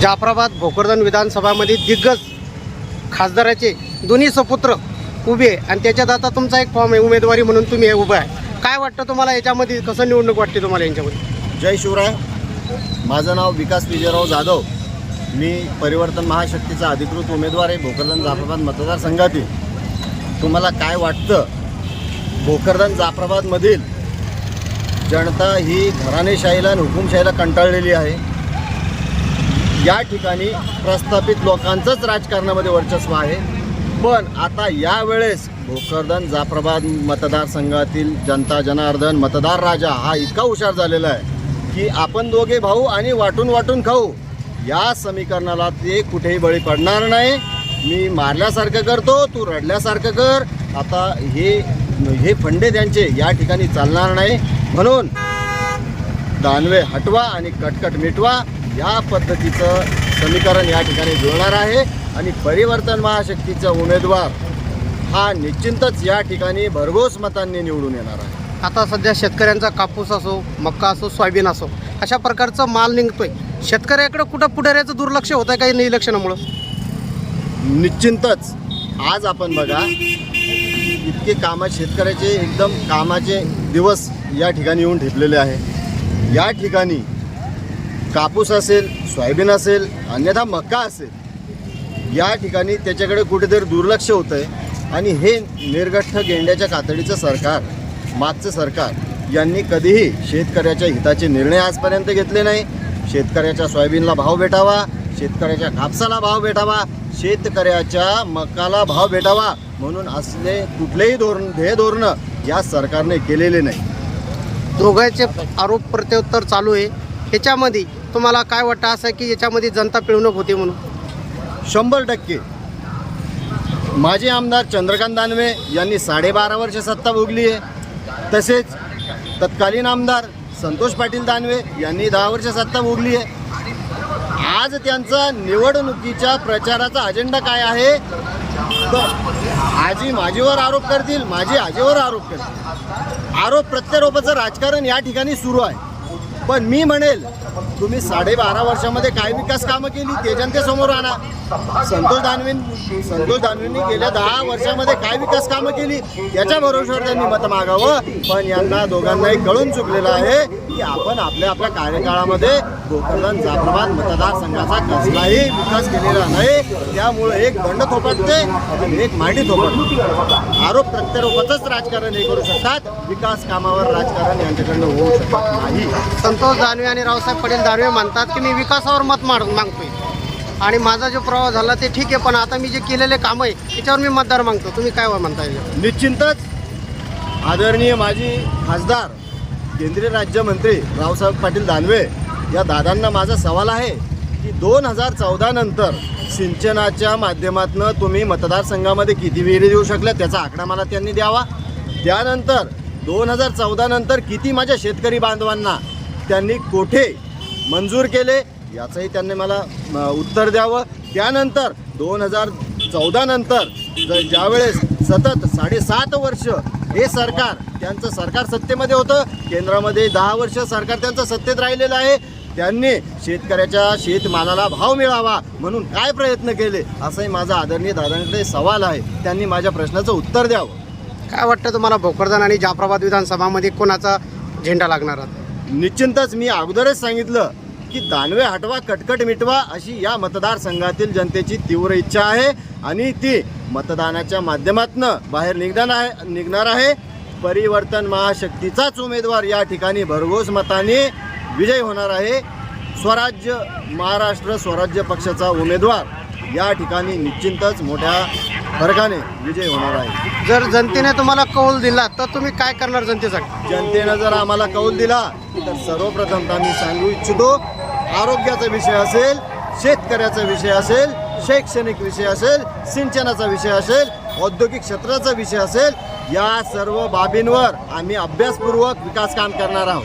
जाफराबाद भोकरदन विधानसभामध्ये दिग्गज खासदाराचे दोन्ही सपुत्र उभे आहे. आणि त्याच्यात आता तुमचा एक फॉर्म आहे उमेदवारी म्हणून तुम्ही हे उभं आहे. काय वाटतं तुम्हाला याच्यामध्ये? कसं निवडणूक वाटते तुम्हाला यांच्यामध्ये? जय शिवराय. माझं नाव विकास विजयराव जाधव. मी परिवर्तन महाशक्तीचा अधिकृत उमेदवार आहे भोकरदन जाफराबाद मतदारसंघातील. तुम्हाला काय वाटतं? भोकरदन जाफराबादमधील जनता ही घराणेशाहीला आणि हुकुमशाहीला कंटाळलेली आहे. या ठिकाणी प्रस्थापित लोकांचंच राजकारणामध्ये वर्चस्व आहे. पण आता यावेळेस भोकरदन जाफराबाद मतदारसंघातील जनता जनार्दन मतदार राजा हा इतका हुशार झालेला आहे की आपण दोघे भाऊ आणि वाटून वाटून खाऊ. या समीकरणाला ते कुठेही बळी पडणार नाही. मी मारल्यासारखं करतो तू रडल्यासारखं कर. आता हे हे फंडे त्यांचे या ठिकाणी चालणार नाही. म्हणून दानवे हटवा आणि कटकट मिटवा. या पद्धतीचं समीकरण या ठिकाणी जुळणार आहे आणि परिवर्तन महाशक्तीचा उमेदवार हा निश्चितच या ठिकाणी भरघोस मतांनी निवडून येणार आहे. आता सध्या शेतकऱ्यांचा कापूस असो मक्का असो सोयाबीन असो अशा प्रकारचा माल निघतोय. शेतकऱ्याकडे कुठं पुढाऱ्याचं दुर्लक्ष होत आहे काही इलेक्शनामुळं निश्चितच. आज आपण बघा इतके कामा शेतकऱ्याचे एकदम कामाचे दिवस या ठिकाणी येऊन ठेपलेले आहे. या ठिकाणी कापूस असेल सोयाबीन असेल अन्यथा मक्का असेल या ठिकाणी त्याच्याकडे कुठेतरी दुर्लक्ष होतं आहे आणि हे निर्गठ्ठ गेंड्याच्या कातडीचं सरकार मागचं सरकार यांनी कधीही शेतकऱ्याच्या हिताचे निर्णय आजपर्यंत घेतले नाही. शेतकऱ्याच्या सोयाबीनला भाव भेटावा शेतकऱ्याच्या कापसाला भाव भेटावा शेतकऱ्याच्या मकाला भाव भेटावा म्हणून असले कुठलेही धोरण ध्येय धोरणं या सरकारने केलेले नाही. दोघांचे आरोप प्रत्युत्तर चालू आहे. ह्याच्यामध्ये तुम्हाला काय वाटतं असं की याच्यामध्ये जनता पिळवणूक होते म्हणून? शंभर टक्के. माजी आमदार चंद्रकांत दानवे यांनी साडेबारा वर्ष सत्ता भोगली आहे. तसेच तत्कालीन आमदार संतोष पाटील दानवे यांनी दहा वर्ष सत्ता भोगली आहे. आज त्यांचा निवडणुकीच्या प्रचाराचा अजेंडा काय आहे? तर आजी माझीवर आरोप करतील माझी आजीवर आरोप करतील. आरोप प्रत्यारोपाचं राजकारण या ठिकाणी सुरू आहे. पण मी म्हणेल तुम्ही साडेबारा वर्षामध्ये काय विकास कामं केली ते जनतेसमोर आणा. संतोष दानवे संतोष दानवेंनी गेल्या दहा वर्षामध्ये काय विकास कामं केली याच्या भरोश्यावर त्यांनी मत मागावं. पण यांना दोघांनाही कळून चुकलेलं आहे की आपण आपल्या आपल्या कार्यकाळामध्ये गोकर्धन जाफराबाद मतदारसंघाचा कसलाही विकास केलेला नाही. त्यामुळे एक दंड थोपटते आणि एक मांडी थोपटते. आरोप प्रत्यारोपाचंच राजकारण हे करू शकतात. विकास कामावर राजकारण यांच्याकडनं होऊ शकत नाही. संतोष दानवे आणि रावसाहेब पटेल दानवे म्हणतात की मी विकासावर मत मार मागतोय. आणि माझा जो प्रवास झाला ते ठीक आहे पण आता मी जे केलेले कामं आहे त्याच्यावर मी मतदार मागतो. तुम्ही काय म्हणता येईल निश्चिंतच आदरणीय माजी खासदार केंद्रीय राज्यमंत्री रावसाहेब पाटील दानवे या दादांना माझा सवाल आहे की दोन हजार चौदा नंतर सिंचनाच्या माध्यमातून तुम्ही मतदारसंघामध्ये किती विहिरी देऊ शकल्या? त्याचा आकडा मला त्यांनी द्यावा. त्यानंतर दोन हजार चौदा नंतर किती माझ्या शेतकरी बांधवांना त्यांनी कोठे मंजूर केले याचंही त्यांनी मला उत्तर द्यावं. त्यानंतर दोन हजार चौदानंतर ज ज्यावेळेस सतत साडेसात वर्ष हे सरकार त्यांचं सरकार सत्तेमध्ये होतं केंद्रामध्ये दहा वर्ष सरकार त्यांचं सत्तेत राहिलेलं आहे त्यांनी शेतकऱ्याच्या शेतमालाला भाव मिळावा म्हणून काय प्रयत्न केले असाही माझा आदरणीय दादांकडे सवाल आहे. त्यांनी माझ्या प्रश्नाचं उत्तर द्यावं. काय वाटतं तुम्हाला भोकरदन आणि जाफराबाद विधानसभामध्ये कोणाचा झेंडा लागणार आहे? निश्चिंतच मी अगोदरच सांगितलं की दानवे हटवा कटकट मिटवा अशी या मतदारसंघातील जनतेची तीव्र इच्छा आहे आणि ती मतदानाच्या माध्यमातून बाहेर निघणार आहे निघणार आहे. परिवर्तन महाशक्तीचाच उमेदवार या ठिकाणी भरघोस मताने विजय होणार आहे. स्वराज्य महाराष्ट्र स्वराज्य पक्षाचा उमेदवार या ठिकाणी निश्चिंतच मोठ्या फरकाने विजय होणार आहे. जर जनतेने तुम्हाला कौल दिला तर तुम्ही काय करणार जनतेसाठी? जनतेनं जर आम्हाला कौल दिला तर सर्वप्रथम मी सांगू इच्छितो आरोग्याचा विषय असेल शेतकऱ्याचा विषय असेल शैक्षणिक विषय असेल सिंचनाचा विषय असेल औद्योगिक क्षेत्राचा विषय असेल या सर्व बाबींवर आम्ही अभ्यासपूर्वक विकास काम करणार आहोत.